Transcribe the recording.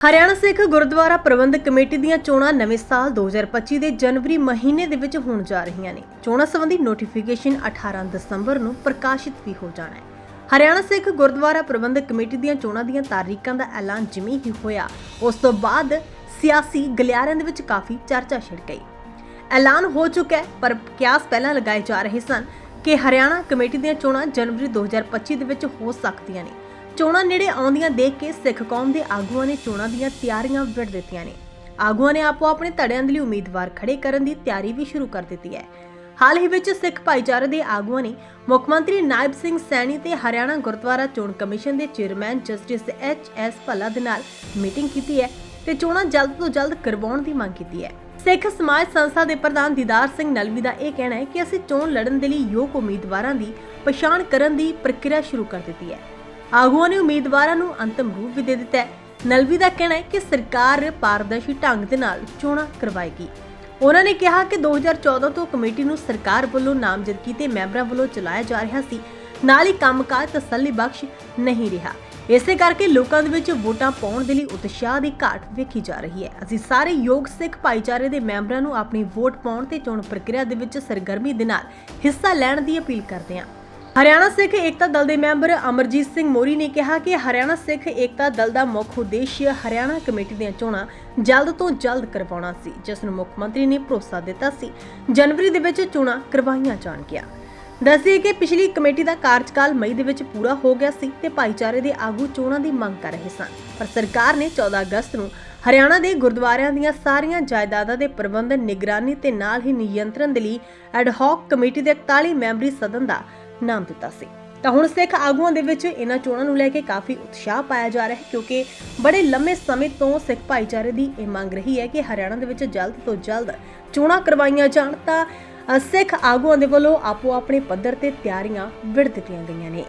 Haryana Sikh Gurdwara Prabandhak committee ਦੀਆਂ ਚੋਣਾਂ ਨਵੇਂ ਸਾਲ 2025 ਦੇ ਜਨਵਰੀ ਮਹੀਨੇ ਦੇ ਵਿੱਚ ਹੋਣ ਜਾ ਰਹੀਆਂ ਨੇ। ਚੋਣਾਂ ਸੰਬੰਧੀ ਨੋਟੀਫਿਕੇਸ਼ਨ 18 ਦਸੰਬਰ ਨੂੰ ਪ੍ਰਕਾਸ਼ਿਤ ਵੀ ਹੋ ਜਾਣਾ ਹੈ। ਹਰਿਆਣਾ ਸਿੱਖ ਗੁਰਦੁਆਰਾ ਪ੍ਰਬੰਧਕ ਕਮੇਟੀ ਦੀਆਂ ਚੋਣਾਂ ਦੀਆਂ ਤਾਰੀਖਾਂ ਦਾ ਐਲਾਨ ਜਿਵੇਂ ਹੀ ਹੋਇਆ, ਉਸ ਤੋਂ ਬਾਅਦ ਸਿਆਸੀ ਗਲਿਆਰਿਆਂ ਦੇ ਵਿੱਚ ਕਾਫੀ ਚਰਚਾ ਛਿੜ ਗਈ। ਐਲਾਨ ਹੋ ਚੁੱਕਾ ਹੈ, ਪਰ ਕਿਆਸ ਪਹਿਲਾਂ ਲਗਾਏ ਜਾ ਰਹੇ ਸਨ ਕਿ ਹਰਿਆਣਾ ਕਮੇਟੀ ਦੀਆਂ ਚੋਣਾਂ ਜਨਵਰੀ 2025 ਦੇ ਵਿੱਚ ਹੋ ਸਕਦੀਆਂ ਨੇ। ਚੋਣਾਂ ਨੇੜੇ ਆਉਂਦੀਆਂ ਦੇਖ ਕੇ ਸਿੱਖ ਕੌਮ ਦੇ ਆਗੂਆਂ ਨੇ ਚੋਣਾਂ ਦੀਆਂ ਤਿਆਰੀਆਂ ਵਿੱਢ ਦਿੱਤੀਆਂ ਨੇ। ਆਗੂਆਂ ਨੇ ਆਪੋ ਆਪਣੇ ਧੜਿਆਂ ਦੇ ਲਈ ਉਮੀਦਵਾਰ ਖੜੇ ਕਰਨ ਦੀ ਤਿਆਰੀ ਵੀ ਸ਼ੁਰੂ ਕਰ ਦਿੱਤੀ ਹੈ। ਹਾਲ ਹੀ ਵਿੱਚ ਸਿੱਖ ਭਾਈਚਾਰੇ ਦੇ ਆਗੂਆਂ ਨੇ ਮੁੱਖ ਮੰਤਰੀ ਨਾਇਬ ਸਿੰਘ ਸੈਣੀ ਤੇ ਹਰਿਆਣਾ ਗੁਰਦੁਆਰਾ ਚੋਣ ਕਮਿਸ਼ਨ ਦੇ chairman justice H S Bhalla ਦੇ ਨਾਲ ਮੀਟਿੰਗ ਕੀਤੀ ਹੈ ਤੇ ਚੋਣਾਂ ਜਲਦ ਤੋਂ ਜਲਦ ਕਰਵਾਉਣ ਦੀ ਮੰਗ ਕੀਤੀ ਹੈ। ਸਿੱਖ ਸਮਾਜ ਸੰਸਥਾ ਦੇ ਪ੍ਰਧਾਨ ਦੀਦਾਰ ਸਿੰਘ ਨਲਵੀ ਦਾ ਇਹ ਕਹਿਣਾ ਹੈ ਕਿ ਅਸੀਂ ਚੋਣ ਲੜਨ ਦੇ ਲਈ ਯੋਗ ਉਮੀਦਵਾਰਾਂ ਦੀ ਪਛਾਣ ਕਰਨ ਦੀ ਪ੍ਰਕਿਰਿਆ ਸ਼ੁਰੂ ਕਰ ਦਿੱਤੀ ਹੈ। ਆਗੂਆਂ ਨੇ ਉਮੀਦਵਾਰਾਂ ਨੂੰ ਅੰਤਮ ਰੂਪ ਵੀ ਦੇ ਦਿੱਤਾ ਹੈ। ਨਲਵੀ ਦਾ ਕਹਿਣਾ ਹੈ ਕਿ ਸਰਕਾਰ ਪਾਰਦਰਸ਼ੀ ਢੰਗ ਦੇ ਨਾਲ ਚੋਣਾਂ ਕਰਵਾਏਗੀ। ਉਹਨਾਂ ਨੇ ਕਿਹਾ ਕਿ 2014 ਤੋਂ ਕਮੇਟੀ ਨੂੰ ਸਰਕਾਰ ਵੱਲੋਂ ਨਾਮਜ਼ਦਗੀ ਤੇ ਮੈਂਬਰਾਂ ਵੱਲੋਂ ਚਲਾਇਆ ਜਾ ਰਿਹਾ ਸੀ। ਨਾਲ ਹੀ ਕੰਮਕਾਜ ਤਸੱਲੀ ਬਖਸ਼ ਨਹੀਂ ਰਿਹਾ। ਇਸੇ ਕਰਕੇ ਲੋਕਾਂ ਦੇ ਵਿੱਚ ਵੋਟਾਂ ਪਾਉਣ ਦੇ ਲਈ ਉਤਸ਼ਾਹ ਦੀ ਘਾਟ ਵੇਖੀ ਜਾ ਰਹੀ ਹੈ। ਅਸੀਂ ਸਾਰੇ ਯੋਗ ਸਿੱਖ ਭਾਈਚਾਰੇ ਦੇ ਮੈਂਬਰਾਂ ਨੂੰ ਆਪਣੀ ਵੋਟ ਪਾਉਣ ਤੇ ਚੋਣ ਪ੍ਰਕਿਰਿਆ ਦੇ ਵਿੱਚ ਸਰਗਰਮੀ ਦੇ ਨਾਲ ਹਿੱਸਾ ਲੈਣ ਦੀ ਅਪੀਲ ਕਰਦੇ ਹਾਂ। ਹਰਿਆਣਾ ਸਿੱਖ ਏਕਤਾ ਦਲ ਦੇ ਮੈਂਬਰ ਅਮਰਜੀਤ ਸਿੰਘ ਮੋਰੀ ਨੇ ਕਿਹਾ ਕਿ ਹਰਿਆਣਾ ਸਿੱਖ ਏਕਤਾ ਦਲ ਦਾ ਮੁੱਖ ਉਦੇਸ਼ ਹਰਿਆਣਾ ਕਮੇਟੀ ਦੀਆਂ ਚੋਣਾਂ ਜਲਦ ਤੋਂ ਜਲਦ ਕਰਵਾਉਣਾ ਸੀ, ਜਿਸ ਨੂੰ ਮੁੱਖ ਮੰਤਰੀ ਨੇ ਭਰੋਸਾ ਦਿੱਤਾ ਸੀ। ਜਨਵਰੀ ਦੇ ਵਿੱਚ ਚੋਣਾਂ ਕਰਵਾਈਆਂ ਜਾਣਗੀਆਂ। ਦੱਸਦੇ ਕਿ ਪਿਛਲੀ ਕਮੇਟੀ ਦਾ ਕਾਰਜਕਾਲ ਮਈ ਦੇ ਵਿੱਚ ਪੂਰਾ ਹੋ ਗਿਆ ਸੀ ਤੇ ਭਾਈਚਾਰੇ ਦੇ ਆਗੂ ਚੋਣਾਂ ਦੀ ਮੰਗ ਕਰ ਰਹੇ ਸਨ। ਪਰ ਸਰਕਾਰ ਨੇ 14 ਅਗਸਤ ਨੂੰ ਹਰਿਆਣਾ ਦੇ ਗੁਰਦੁਆਰਿਆਂ ਦੀਆਂ ਸਾਰੀਆਂ ਜਾਇਦਾਦਾਂ ਦੇ ਪ੍ਰਬੰਧਨ ਨਿਗਰਾਨੀ ਤੇ ਨਾਲ ਹੀ ਨਿਯੰਤਰਣ ਦੇ ਲਈ ਐਡ ਕਮੇਟੀ ਦੇ 41 ਮੈਂਬਰੀ ਸਦਨ ਦਾ ਨਾਮ ਦਿੱਤਾ ਸੀ। ਤਾਂ ਹੁਣ ਸਿੱਖ ਆਗੂਆਂ ਦੇ ਵਿੱਚ ਇਹਨਾਂ ਚੋਣਾਂ ਨੂੰ ਲੈ ਕੇ ਕਾਫੀ ਉਤਸ਼ਾਹ ਪਾਇਆ ਜਾ ਰਿਹਾ ਹੈ ਕਿਉਂਕਿ ਬੜੇ ਲੰਮੇ ਸਮੇਂ ਤੋਂ ਸਿੱਖ ਭਾਈਚਾਰੇ ਦੀ ਇਹ ਮੰਗ ਰਹੀ ਹੈ ਕਿ ਹਰਿਆਣਾ ਦੇ ਵਿੱਚ ਜਲਦ ਤੋਂ ਜਲਦ ਚੋਣਾਂ ਕਰਵਾਈਆਂ ਜਾਣ ਤਾਂ ਸਿੱਖ ਆਗੂਆਂ ਦੇ ਵੱਲੋਂ ਆਪੋ ਆਪਣੇ ਪੱਧਰ ਤੇ ਤਿਆਰੀਆਂ ਵਿੱਢ ਦਿੱਤੀਆਂ ਗਈਆਂ ਨੇ।